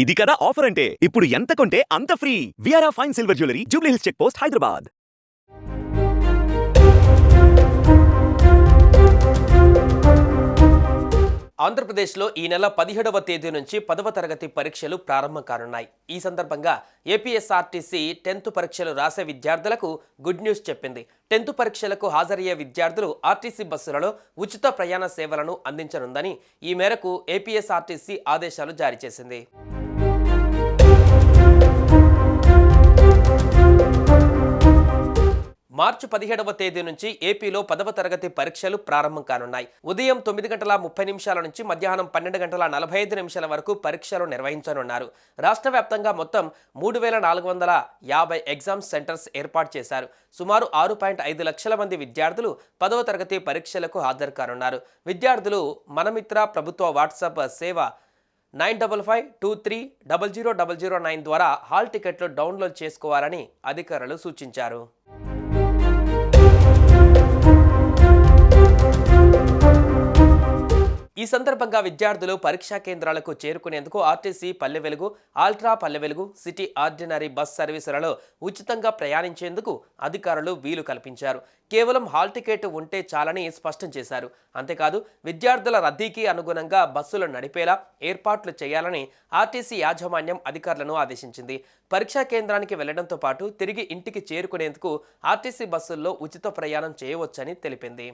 ఇది కదా ఆఫర్ అంటే? ఇప్పుడు ఎంత కొంటే అంత free విఆర్ఆ fine silver jewellery Jubilee Hills check post Hyderabad ఆంధ్రప్రదేశ్లో ఈ నెల పదిహేడవ తేదీ నుంచి పదవ తరగతి పరీక్షలు ప్రారంభం కానున్నాయి. ఈ సందర్భంగా ఏపీఎస్ఆర్టీసీ టెన్త్ పరీక్షలు రాసే విద్యార్థులకు గుడ్ న్యూస్ చెప్పింది. టెన్త్ పరీక్షలకు హాజరయ్యే విద్యార్థులు ఆర్టీసీ బస్సులలో ఉచిత ప్రయాణ సేవలను అందించనుందని ఈ మేరకు ఏపీఎస్ఆర్టీసీ ఆదేశాలు జారీ చేసింది. మార్చి పదిహేడవ తేదీ నుంచి ఏపీలో పదవ తరగతి పరీక్షలు ప్రారంభం కానున్నాయి. ఉదయం తొమ్మిది గంటల ముప్పై నిమిషాల నుంచి మధ్యాహ్నం పన్నెండు గంటల నలభై ఐదు నిమిషాల వరకు పరీక్షలు నిర్వహించనున్నారు. రాష్ట్ర వ్యాప్తంగా మొత్తం మూడు వేల నాలుగు వందల యాభై ఎగ్జామ్ సెంటర్స్ ఏర్పాటు చేశారు. సుమారు ఆరు పాయింట్ ఐదు లక్షల మంది విద్యార్థులు పదవ తరగతి పరీక్షలకు హాజరు కానున్నారు. విద్యార్థులు మనమిత్ర ప్రభుత్వ వాట్సాప్ సేవ nine double five two three double zero double zero nine ద్వారా హాల్ టికెట్లు డౌన్లోడ్ చేసుకోవాలని అధికారులు సూచించారు. ఈ సందర్భంగా విద్యార్థులు పరీక్షా కేంద్రాలకు చేరుకునేందుకు RTC Palle Velugu ultra Palle Velugu city ordinary bus సర్వీసులలో ఉచితంగా ప్రయాణించేందుకు అధికారులు వీలు కల్పించారు. కేవలం హాల్ టికెట్ ఉంటే చాలని స్పష్టం చేశారు. అంతేకాదు విద్యార్థుల రద్దీకి అనుగుణంగా బస్సులు నడిపేలా ఏర్పాట్లు చేయాలని ఆర్టీసీ యాజమాన్యం అధికారులను ఆదేశించింది. పరీక్షా కేంద్రానికి వెళ్ళడంతో పాటు తిరిగి ఇంటికి చేరుకునేందుకు ఆర్టీసీ బస్సుల్లో ఉచిత ప్రయాణం చేయవచ్చని తెలిపింది.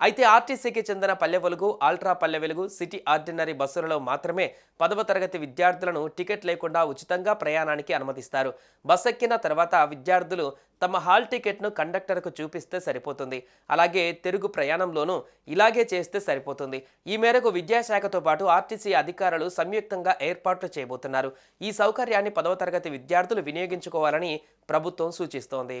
అయితే ఆర్టీసీకి చెందిన Palle Velugu ultra Palle Velugu city ordinary బస్సులలో మాత్రమే పదవ తరగతి విద్యార్థులను టికెట్ లేకుండా ఉచితంగా ప్రయాణానికి అనుమతిస్తారు. బస్ ఎక్కిన తర్వాత విద్యార్థులు తమ హాల్ టికెట్ను కండక్టర్కు చూపిస్తే సరిపోతుంది. అలాగే తిరుగు ప్రయాణంలోనూ ఇలాగే చేస్తే సరిపోతుంది. ఈ మేరకు విద్యాశాఖతో పాటు ఆర్టీసీ అధికారులు సంయుక్తంగా ఏర్పాట్లు చేయబోతున్నారు. ఈ సౌకర్యాన్ని పదవ తరగతి విద్యార్థులు వినియోగించుకోవాలని ప్రభుత్వం సూచిస్తోంది.